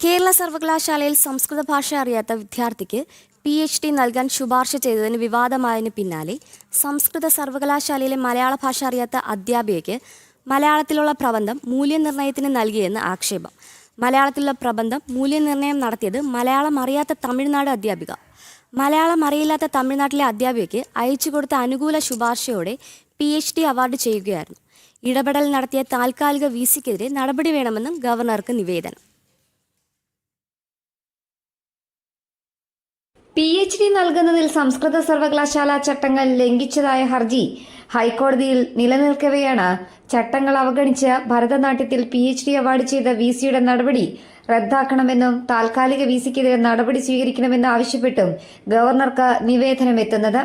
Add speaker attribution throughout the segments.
Speaker 1: കേരള സർവകലാശാലയിൽ സംസ്കൃത ഭാഷ അറിയാത്ത വിദ്യാർത്ഥിക്ക് പി എച്ച് ഡി നൽകാൻ ശുപാർശ ചെയ്തതിന് വിവാദമായതിന് പിന്നാലെ സംസ്കൃത സർവകലാശാലയിലെ മലയാള ഭാഷ അറിയാത്ത അധ്യാപികയ്ക്ക് മലയാളത്തിലുള്ള പ്രബന്ധം മൂല്യനിർണയത്തിന് നൽകിയെന്ന് ആക്ഷേപം. മലയാളത്തിലുള്ള പ്രബന്ധം മൂല്യനിർണയം നടത്തിയത് മലയാളം അറിയാത്ത തമിഴ്നാട് അധ്യാപിക. മലയാളം അറിയില്ലാത്ത തമിഴ്നാട്ടിലെ അധ്യാപികയ്ക്ക് അയച്ചു കൊടുത്ത അനുകൂല ശുപാർശയോടെ പി എച്ച് ഡി അവാർഡ് ചെയ്യുകയായിരുന്നു. ഇടപെടൽ നടത്തിയ താൽക്കാലിക വി സിക്കെതിരെ നടപടി വേണമെന്നും ഗവർണർക്ക് നിവേദനം.
Speaker 2: പി എച്ച് ഡി നൽകുന്നതിൽ സംസ്കൃത സർവകലാശാല ചട്ടങ്ങൾ ലംഘിച്ചതായ ഹർജി ഹൈക്കോടതിയിൽ നിലനിൽക്കവെയാണ്. ചട്ടങ്ങൾ അവഗണിച്ച് ഭരതനാട്യത്തിൽ പി എച്ച് ഡി അവാർഡ് ചെയ്ത വി സിയുടെ നടപടി റദ്ദാക്കണമെന്നും താൽക്കാലിക വി സിക്കെതിരെ നടപടി സ്വീകരിക്കണമെന്നും ആവശ്യപ്പെട്ടും ഗവർണർക്ക് നിവേദനം എത്തുന്നത്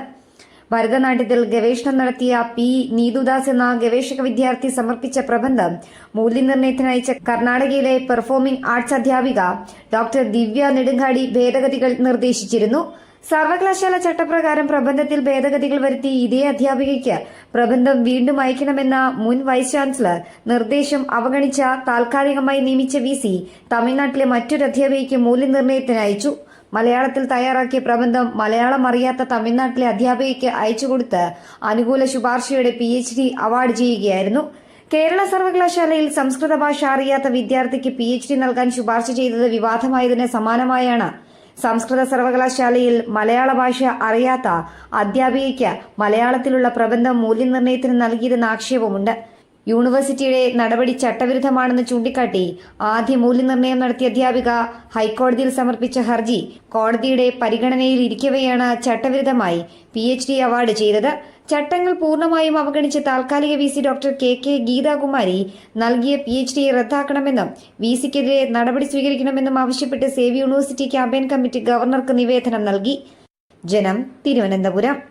Speaker 2: ഭരതനാട്യത്തിൽ ഗവേഷണം നടത്തിയ പി നീതുദാസ് എന്ന ഗവേഷക വിദ്യാർത്ഥി സമർപ്പിച്ച പ്രബന്ധം മൂല്യനിർണയത്തിന് അയച്ച കർണാടകയിലെ പെർഫോമിംഗ് ആർട്സ് അധ്യാപിക ഡോക്ടർ ദിവ്യ നെടുങ്കാടി ഭേദഗതികൾ നിർദ്ദേശിച്ചിരുന്നു. സർവകലാശാല ചട്ടപ്രകാരം പ്രബന്ധത്തിൽ ഭേദഗതികൾ വരുത്തി ഇതേ അധ്യാപികയ്ക്ക് പ്രബന്ധം വീണ്ടും അയക്കണമെന്ന മുൻ വൈസ് ചാൻസലർ നിർദ്ദേശം അവഗണിച്ച താൽക്കാലികമായി നിയമിച്ച വി സി തമിഴ്നാട്ടിലെ മറ്റൊരു അധ്യാപികയ്ക്ക് മൂല്യനിർണയത്തിന് അയച്ചു മലയാളത്തിൽ തയ്യാറാക്കിയ പ്രബന്ധം മലയാളം അറിയാത്ത തമിഴ്നാട്ടിലെ അധ്യാപികയ്ക്ക് അയച്ചുകൊടുത്ത് അനുകൂല ശുപാർശയോടെ പി എച്ച് ഡി അവാർഡ് ചെയ്യുകയായിരുന്നു. കേരള സർവകലാശാലയിൽ സംസ്കൃത ഭാഷ അറിയാത്ത വിദ്യാർത്ഥിക്ക് പി എച്ച് ഡി നൽകാൻ ശുപാർശ ചെയ്തത് വിവാദമായതിന് സമാനമായാണ്. സംസ്കൃത സർവകലാശാലയിൽ മലയാള ഭാഷ അറിയാത്ത അധ്യാപികയ്ക്ക് മലയാളത്തിലുള്ള പ്രബന്ധം മൂല്യനിർണയത്തിന് നൽകിയിരുന്ന ആക്ഷേപമുണ്ട്. യൂണിവേഴ്സിറ്റിയുടെ നടപടി ചട്ടവിരുദ്ധമാണെന്ന് ചൂണ്ടിക്കാട്ടി ആദ്യ മൂല്യനിർണയം നടത്തിയ അധ്യാപിക ഹൈക്കോടതിയിൽ സമർപ്പിച്ച ഹർജി കോടതിയുടെ പരിഗണനയിൽ ഇരിക്കവെയാണ് ചട്ടവിരുദ്ധമായി പി എച്ച് ഡി അവാർഡ് ചെയ്തത്. ചട്ടങ്ങൾ പൂർണമായും അവഗണിച്ച് താൽക്കാലിക V C doctor K K Geethakumari നൽകിയ പി എച്ച് ഡി റദ്ദാക്കണമെന്നും വി സിക്കെതിരെ നടപടി സ്വീകരിക്കണമെന്നും ആവശ്യപ്പെട്ട് സേവ് യൂണിവേഴ്സിറ്റി ക്യാമ്പയിൻ കമ്മിറ്റി ഗവർണർക്ക് നിവേദനം നൽകി. ജനം തിരുവനന്തപുരം.